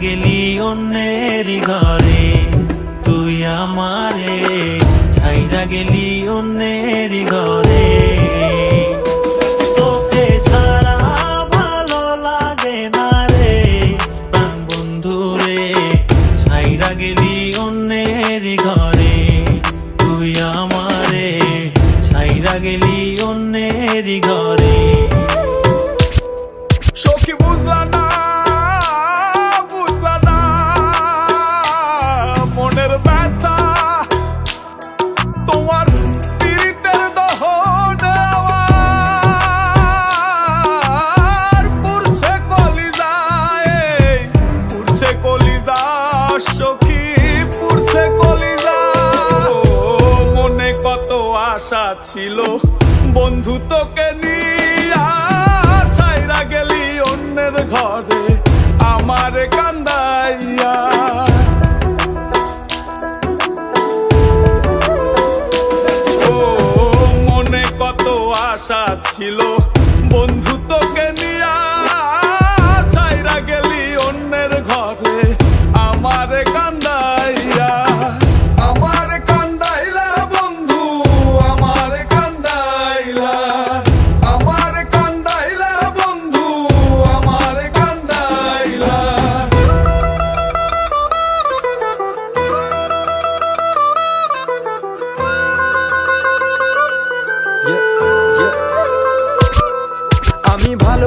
গেলি অন্যের ঘরে, তুই আমারে ছাইরা গেলি অন্যের ঘরে। গেলি অন্যের ঘরে। তুই আমারে ছাইরা গেলি অন্যের ঘরে। ছিল। বন্ধু তোকে নিয়া ছাইরা গেলি অন্যের ঘরে, আমার কান্দাইয়া। ও, মনে কত আশা ছিল।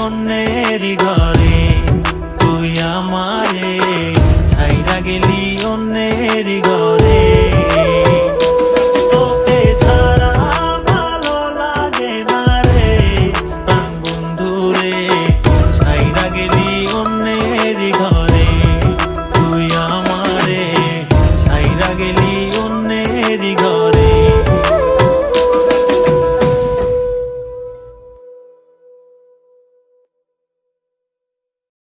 অন্যের ঘরে।